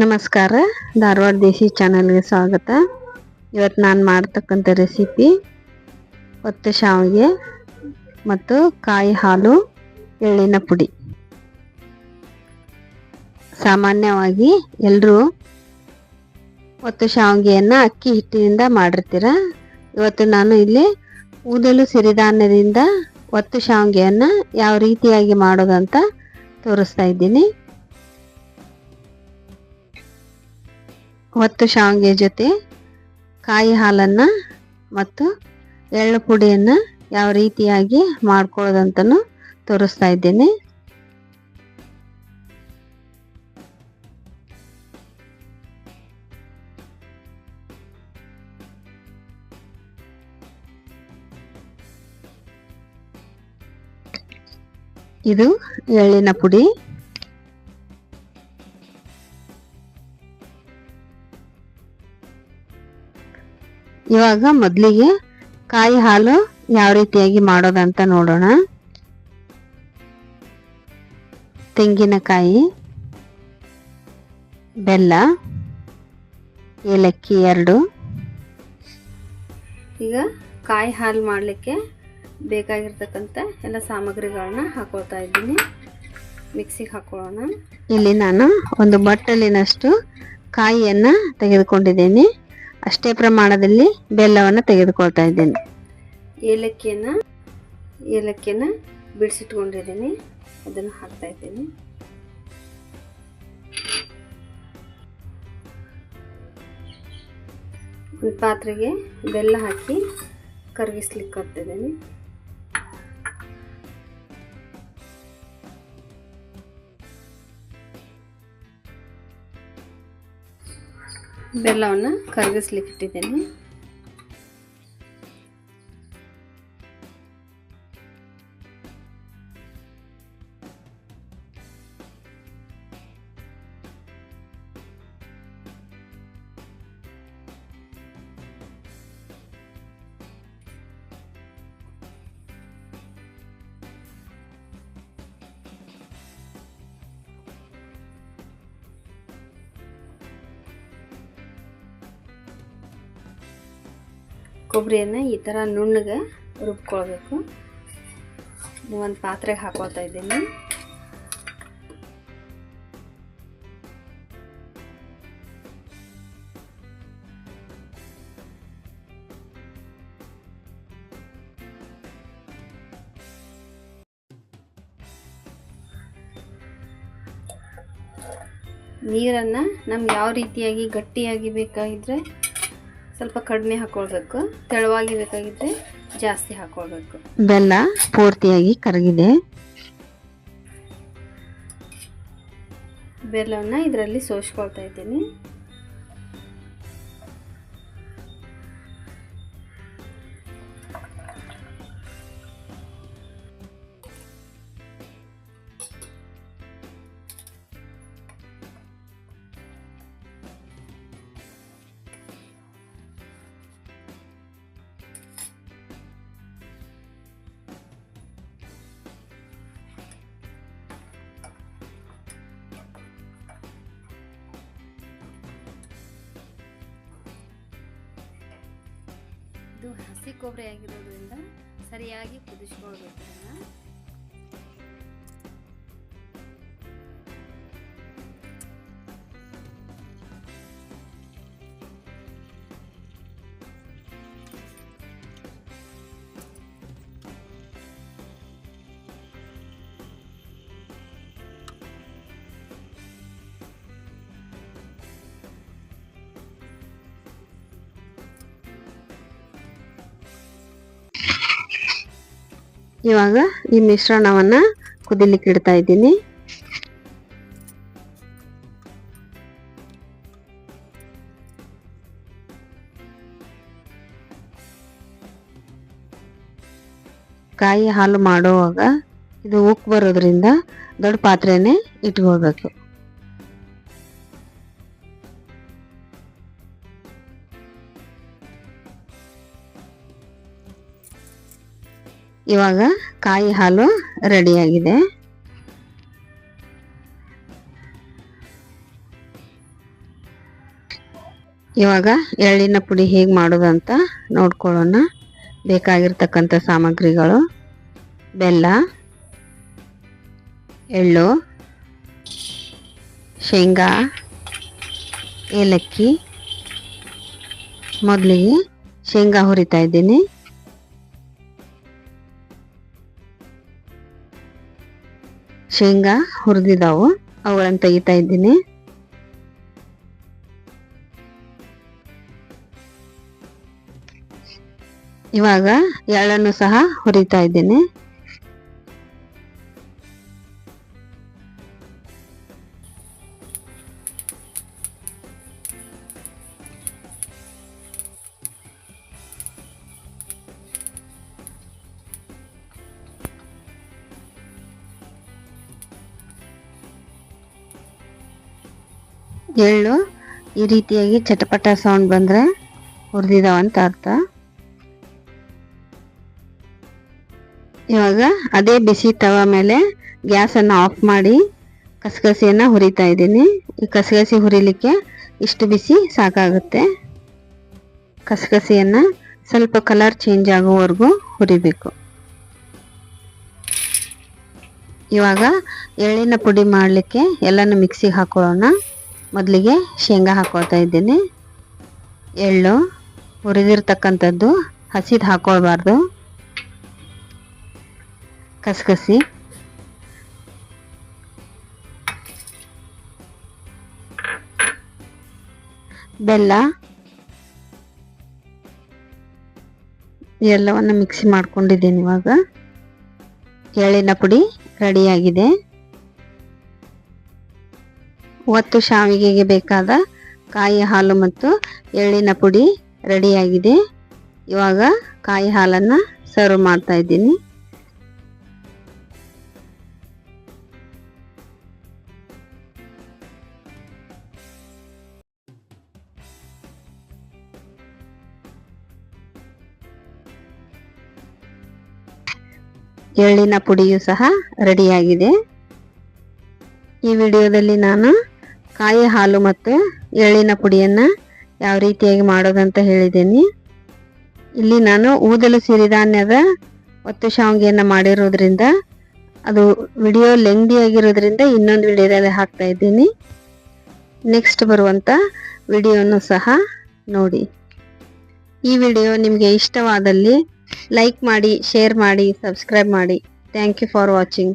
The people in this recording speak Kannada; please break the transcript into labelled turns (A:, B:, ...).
A: ನಮಸ್ಕಾರ. ಧಾರವಾಡ ದೇಶಿ ಚಾನಲ್ಗೆ ಸ್ವಾಗತ. ಇವತ್ತು ನಾನು ಮಾಡ್ತಕ್ಕಂಥ ರೆಸಿಪಿ ಒತ್ತು ಶಾವಿಗೆ ಮತ್ತು ಕಾಯಿ ಹಾಲು, ಎಳ್ಳಿನ ಪುಡಿ. ಸಾಮಾನ್ಯವಾಗಿ ಎಲ್ಲರೂ ಒತ್ತು ಶಾವಿಗೆಯನ್ನು ಅಕ್ಕಿ ಹಿಟ್ಟಿನಿಂದ ಮಾಡಿರ್ತೀರ? ಇವತ್ತು ನಾನು ಇಲ್ಲಿ ಊದಲು ಸಿರಿಧಾನ್ಯದಿಂದ ಒತ್ತು ಶಾವಿಗೆಯನ್ನು ಯಾವ ರೀತಿಯಾಗಿ ಮಾಡೋದಂತ ತೋರಿಸ್ತಾ ಇದ್ದೀನಿ. ಒತ್ತು ಶಾವಿಗೆ ಜೊತೆ ಕಾಯಿ ಹಾಲನ್ನು ಮತ್ತು ಎಳ್ಳು ಪುಡಿಯನ್ನು ಯಾವ ರೀತಿಯಾಗಿ ಮಾಡ್ಕೊಳ್ಳೋದಂತನೂ ತೋರಿಸ್ತಾ ಇದ್ದೇನೆ. ಇದು ಎಳ್ಳಿನ ಪುಡಿ. ಇವಾಗ ಮೊದಲಿಗೆ ಕಾಯಿ ಹಾಲು ಯಾವ ರೀತಿಯಾಗಿ ಮಾಡೋದಂತ ನೋಡೋಣ. ತೆಂಗಿನಕಾಯಿ ಬೆಲ್ಲ ಏಲಕ್ಕಿ ಎರಡು.
B: ಈಗ ಕಾಯಿ ಹಾಲು ಮಾಡಲಿಕ್ಕೆ ಬೇಕಾಗಿರ್ತಕ್ಕಂಥ ಎಲ್ಲ ಸಾಮಗ್ರಿಗಳನ್ನ ಹಾಕೊಳ್ತಾ ಇದ್ದೀನಿ. ಮಿಕ್ಸಿಗೆ ಹಾಕೊಳ್ಳೋಣ.
A: ಇಲ್ಲಿ ನಾನು ಒಂದು ಬಟ್ಟಲಿನಷ್ಟು ಕಾಯಿಯನ್ನು ತೆಗೆದುಕೊಂಡಿದ್ದೇನೆ. ಅಷ್ಟೇ ಪ್ರಮಾಣದಲ್ಲಿ ಬೆಲ್ಲವನ್ನು ತೆಗೆದುಕೊಳ್ತಾ ಇದ್ದೇನೆ.
B: ಏಲಕ್ಕಿಯನ್ನು ಏಲಕ್ಕಿಯನ್ನು ಬಿಡಿಸಿಟ್ಕೊಂಡಿದ್ದೀನಿ. ಅದನ್ನು ಹಾಕ್ತಾ ಇದ್ದೀನಿ. ಒಂದು ಪಾತ್ರೆಗೆ ಬೆಲ್ಲ ಹಾಕಿ ಕರಗಿಸ್ಲಿಕ್ಕೆ ಕೊಡ್ತಿದ್ದೀನಿ ಬೆಲ್ಲವನ್ನು ಕರಗಿಸ್ಲಿಕ್ಕೆ ಕೊಬ್ಬರಿಯನ್ನು ಈ ಥರ ನುಣ್ಣಗೆ ರುಬ್ಕೊಳ್ಬೇಕು. ಒಂದು ಪಾತ್ರೆಗೆ ಹಾಕೋತಾ ಇದ್ದೀನಿ. ನೀರನ್ನು ನಮ್ಗೆ ಯಾವ ರೀತಿಯಾಗಿ ಗಟ್ಟಿಯಾಗಿ ಬೇಕಾಗಿದ್ರೆ ಸ್ವಲ್ಪ ಕಡಿಮೆ ಹಾಕೊಳ್ಬೇಕು. ತೆಳುವಾಗಿ ಬೇಕಾಗಿದ್ರೆ ಜಾಸ್ತಿ ಹಾಕೊಳ್ಬೇಕು.
A: ಬೆಲ್ಲ ಪೂರ್ತಿಯಾಗಿ ಕರಗಿದೆ.
B: ಬೆಲ್ಲವನ್ನು ಇದರಲ್ಲಿ ಸೋಸ್ಕೊಳ್ತಾ ಇದ್ದೀನಿ. ಇದು ಹಸಿ ಕೊಬ್ಬರಿ ಆಗಿರೋದ್ರಿಂದ ಸರಿಯಾಗಿ ಕುದಿಸ್ಕೊಳ್ಬೇಕು
A: ಇವಾಗ ಈ ಮಿಶ್ರಣವನ್ನ ಕುದಿಲಿಕ್ಕೆ ಇಡ್ತಾ ಇದ್ದೀನಿ. ಕಾಯಿ ಹಾಲು ಮಾಡುವಾಗ ಇದು ಉಕ್ಕು ಬರೋದ್ರಿಂದ ದೊಡ್ಡ ಪಾತ್ರೆನೇ ಇಟ್ಕೊಳ್ಬೇಕು ಇವಾಗ ಕಾಯಿ ಹಾಲು ರೆಡಿಯಾಗಿದೆ ಇವಾಗ ಎಳ್ಳಿನ ಪುಡಿ ಹೇಗೆ ಮಾಡೋದಂತ ನೋಡ್ಕೊಳ್ಳೋಣ. ಬೇಕಾಗಿರ್ತಕ್ಕಂಥ ಸಾಮಗ್ರಿಗಳು, ಬೆಲ್ಲ, ಎಳ್ಳು, ಶೇಂಗಾ, ಏಲಕ್ಕಿ, ಮೊದಲಿಗೆ ಶೇಂಗಾ ಹುರಿತಾ ಇದ್ದೀನಿ. ಶೇಂಗಾ ಹುರಿದಿದ್ದಾವು ಅವುಗಳನ್ನು ತೆಗಿತಾ ಇದ್ದೀನಿ. ಇವಾಗ ಎಳ್ಳನ್ನು ಸಹ ಹುರಿತಾ ಇದ್ದೀನಿ. ಎಳ್ಳು ಈ ರೀತಿಯಾಗಿ ಚಟಪಟ ಸೌಂಡ್ ಬಂದ್ರೆ ಅಂತ ಅರ್ಥ. ಇವಾಗ ಅದೇ ಬಿಸಿ ತವ ಮೇಲೆ ಗ್ಯಾಸನ್ನು ಆಫ್ ಮಾಡಿ ಕಸಗಸಿಯನ್ನು ಹುರಿತಾ ಇದ್ದೀನಿ. ಈ ಕಸಗಸಿ ಹುರಿಲಿಕ್ಕೆ ಇಷ್ಟು ಬಿಸಿ ಸಾಕಾಗುತ್ತೆ. ಕಸಗಸಿಯನ್ನು ಸ್ವಲ್ಪ ಕಲರ್ ಚೇಂಜ್ ಆಗೋವರೆಗೂ ಹುರಿಬೇಕು. ಇವಾಗ ಎಳ್ಳಿನ ಪುಡಿ ಮಾಡಲಿಕ್ಕೆ ಎಲ್ಲನೂ ಮಿಕ್ಸಿಗೆ ಹಾಕೊಳ್ಳೋಣ. ಮೊದಲಿಗೆ ಶೇಂಗಾ ಹಾಕೋತಾ ಇದ್ದೀನಿ. ಎಳ್ಳು ಹುರಿದಿರ್ತಕ್ಕಂಥದ್ದು ಹಸಿದು ಹಾಕೊಳ್ಬಾರ್ದು. ಕಸಕಸಿ. ಬೆಲ್ಲ. ಎಲ್ಲವನ್ನು ಮಿಕ್ಸಿ ಮಾಡ್ಕೊಂಡಿದ್ದೀನಿ ಇವಾಗ. ಎಳ್ಳಿನ ಪುಡಿ ರೆಡಿಯಾಗಿದೆ ಒತ್ತು ಶಾವಿಗೆಗೆ ಬೇಕಾದ ಕಾಯಿ ಹಾಲು ಮತ್ತು ಎಳ್ಳಿನ ಪುಡಿ ರೆಡಿಯಾಗಿದೆ. ಇವಾಗ ಕಾಯಿ ಹಾಲನ್ನು ಸರ್ವ್ ಮಾಡ್ತಾ ಇದ್ದೀನಿ. ಎಳ್ಳಿನ ಪುಡಿಯು ಸಹ ರೆಡಿಯಾಗಿದೆ. ಈ ವಿಡಿಯೋದಲ್ಲಿ ನಾನು ಕಾಯಿ ಹಾಲು ಮತ್ತು ಎಳ್ಳಿನ ಪುಡಿಯನ್ನು ಯಾವ ರೀತಿಯಾಗಿ ಮಾಡೋದಂತ ಹೇಳಿದ್ದೀನಿ. ಇಲ್ಲಿ ನಾನು ಊದಲು ಸಿರಿಧಾನ್ಯದ ಒತ್ತು ಶಾವಿಗೆಯನ್ನು ಮಾಡಿರೋದ್ರಿಂದ ಅದು ವಿಡಿಯೋ ಲೆಂದಿ ಆಗಿರೋದ್ರಿಂದ ಇನ್ನೊಂದು ವಿಡಿಯೋದಲ್ಲಿ ಹಾಕ್ತಾ ಇದ್ದೀನಿ. ನೆಕ್ಸ್ಟ್ ಬರುವಂಥ ವಿಡಿಯೋನು ಸಹ ನೋಡಿ. ಈ ವಿಡಿಯೋ ನಿಮಗೆ ಇಷ್ಟವಾದಲ್ಲಿ ಲೈಕ್ ಮಾಡಿ ಶೇರ್ ಮಾಡಿ ಸಬ್ಸ್ಕ್ರೈಬ್ ಮಾಡಿ. Thank you for watching